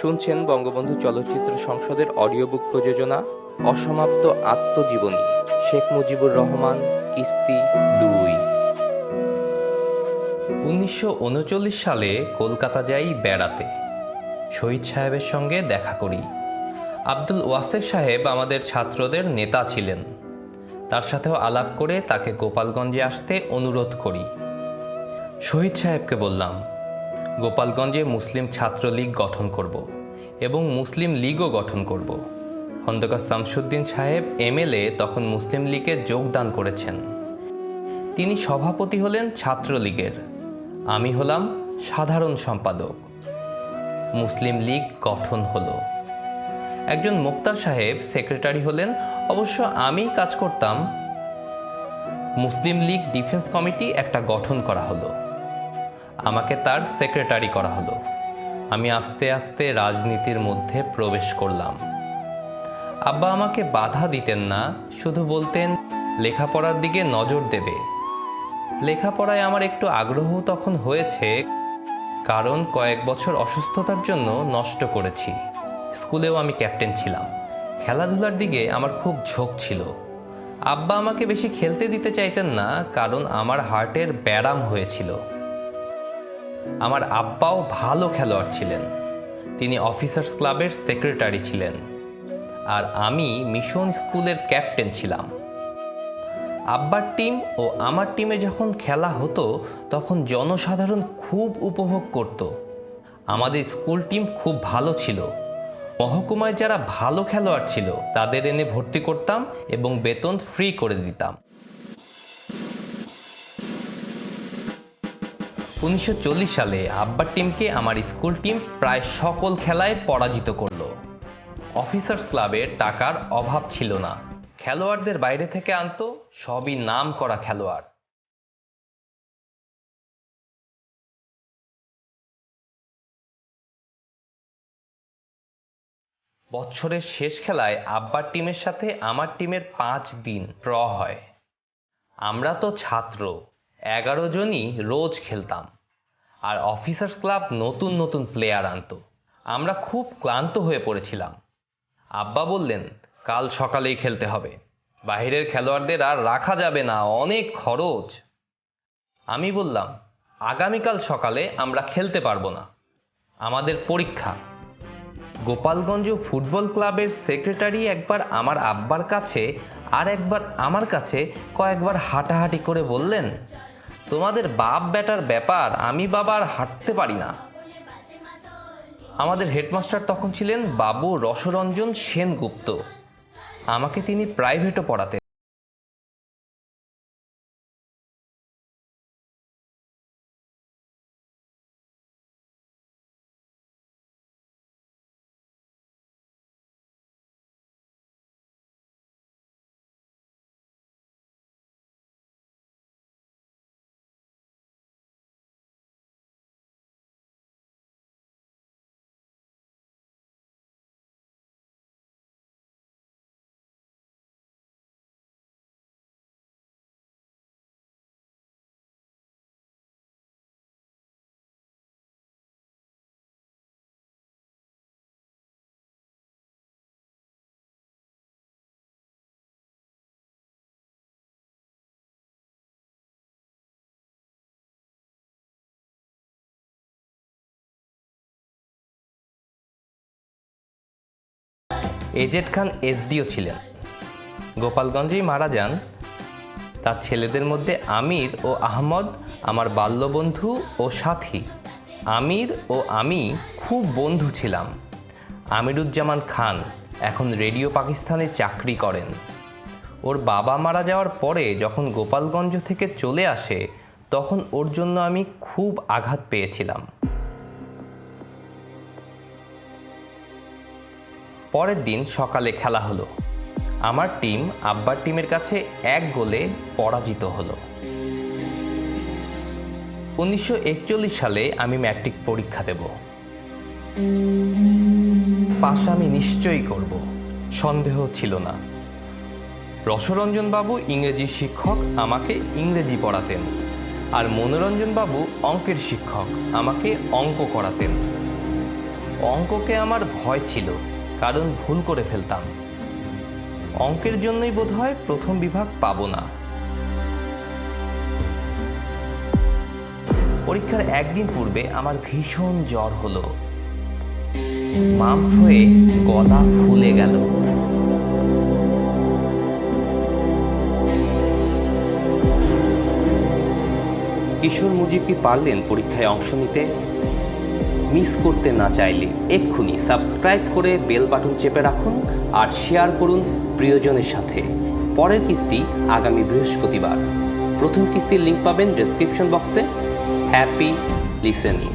শুনছেন বঙ্গবন্ধু চলচ্চিত্র সংসদের অডিও বুক প্রযোজনা, অসমাপ্ত আত্মজীবনী, শেখ মুজিবুর রহমান, কিস্তি দুই। উনিশশো সালে কলকাতা যাই বেড়াতে। শহীদ সাহেবের সঙ্গে দেখা করি। আব্দুল ওয়াসেফ সাহেব আমাদের ছাত্রদের নেতা ছিলেন। তার সাথেও আলাপ করে তাকে গোপালগঞ্জে আসতে অনুরোধ করি। শহীদ সাহেবকে বললাম, গোপালগঞ্জে মুসলিম ছাত্রলীগ গঠন করব এবং মুসলিম লীগও গঠন করব। খন্দকার শামসুদ্দিন সাহেব, এমএলএ, তখন মুসলিম লীগে যোগদান করেছেন। তিনি সভাপতি হলেন ছাত্রলীগের। আমি হলাম সাধারণ সম্পাদক। মুসলিম লীগ গঠন হলো। একজন মুক্তার সাহেব, সেক্রেটারি হলেন। অবশ্য আমি কাজ করতাম। মুসলিম লীগ ডিফেন্স কমিটি একটা গঠন করা হলো। আমাকে তার সেক্রেটারি করা হলো। আমি আস্তে আস্তে রাজনীতির মধ্যে প্রবেশ করলাম। আব্বা আমাকে বাধা দিতেন না, শুধু বলতেন, লেখাপড়ার দিকে নজর দেবে। লেখাপড়ায় আমার একটু আগ্রহ তখন হয়েছে, কারণ কয়েক বছর অসুস্থতার জন্য নষ্ট করেছি। স্কুলেও আমি ক্যাপ্টেন ছিলাম। খেলাধুলার দিকে আমার খুব ঝোঁক ছিল। আব্বা আমাকে বেশি খেলতে দিতে চাইতেন না, কারণ আমার হার্টের ব্যারাম হয়েছিল। আমার আব্বাও ভালো খেলোয়াড় ছিলেন। তিনি অফিসার্স ক্লাবের সেক্রেটারি ছিলেন। আর আমি মিশন স্কুলের ক্যাপ্টেন ছিলাম। আব্বার টিম ও আমার টিমে যখন খেলা হতো, তখন জনসাধারণ খুব উপভোগ করত। আমাদের স্কুল টিম খুব ভালো ছিল। মহকুমায় যারা ভালো খেলোয়াড় ছিল, তাদের এনে ভর্তি করতাম এবং বেতন ফ্রি করে দিতাম। উনিশশো চল্লিশ সালে আব্বার টিমকে আমার স্কুল টিম প্রায় সকল খেলায় পরাজিত করল। অফিসার্স ক্লাবের টাকার অভাব ছিল না। খেলোয়াড়দের বাইরে থেকে আনতো সবই নাম করা খেলোয়াড়। বছরের শেষ খেলায় আব্বার টিমের সাথে আমার টিমের পাঁচ দিন ড্র হয়। আমরা তো ছাত্র। এগারো জনই রোজ খেলতাম। আর অফিসার্স ক্লাব নতুন নতুন প্লেয়ার আনতো। আমরা খুব ক্লান্ত হয়ে পড়েছিলাম। আব্বা বললেন, কাল সকালেই খেলতে হবে। বাইরের খেলোয়াড়দের আর রাখা যাবে না, অনেক খরচ। আমি বললাম, আগামীকাল সকালে আমরা খেলতে পারব না। আমাদের পরীক্ষা। গোপালগঞ্জ ফুটবল ক্লাবের সেক্রেটারি একবার আমার আব্বার কাছে আর একবার আমার কাছে কয়েকবার হাঁটাহাঁটি করে বললেন তোমাদের বাপ বেটার ব্যাপার আমি বাবার হাঁটতে পারি না। আমাদের হেডমাস্টার তখন ছিলেন বাবু রসরঞ্জন সেনগুপ্ত। আমাকে তিনি প্রাইভেটও পড়াতেন। এজেড খান এসডিও ছিলেন। গোপালগঞ্জেই মারা যান তার ছেলেদের মধ্যে আমির ও আহমদ, আমার বাল্যবন্ধু ও সাথী। আমির ও আমি খুব বন্ধু ছিলাম। আমিরুজ্জামান খান এখন রেডিও পাকিস্তানে চাকরি করেন। ওর বাবা মারা যাওয়ার পরে যখন গোপালগঞ্জ থেকে চলে আসে, তখন ওর জন্য আমি খুব আঘাত পেয়েছিলাম। পরের দিন সকালে খেলা হলো। আমার টিম আব্বার টিমের কাছে এক গোলে পরাজিত হলো। উনিশশো একচল্লিশ সালে আমি ম্যাট্রিক পরীক্ষা দেব। পাশ আমি নিশ্চয়ই করব, সন্দেহ ছিল না। রসরঞ্জন বাবু ইংরেজি শিক্ষক, আমাকে ইংরেজি পড়াতেন। আর মনোরঞ্জন বাবু অঙ্কের শিক্ষক, আমাকে অঙ্ক করাতেন। অঙ্ককে আমার ভয় ছিল। কারণ ভুল করে ফেলতাম। অঙ্কের জন্যই বোধহয় প্রথম বিভাগ পাবো না। পরীক্ষার একদিন পূর্বে আমার ভীষণ জ্বর হলো। মামস হয়ে গলা ফুলে গেল। কিশোর মুজিব কি পারলেন পরীক্ষায় অংশ নিতে? মিস করতে না চাইলে এক্ষুনি সাবস্ক্রাইব করে বেল বাটন চেপে রাখুন আর শেয়ার করুন প্রিয়জনের সাথে। পরের কিস্তি আগামী বৃহস্পতিবার। প্রথম কিস্তির লিঙ্ক পাবেন ডেসক্রিপশন বক্সে হ্যাপি লিসেনিং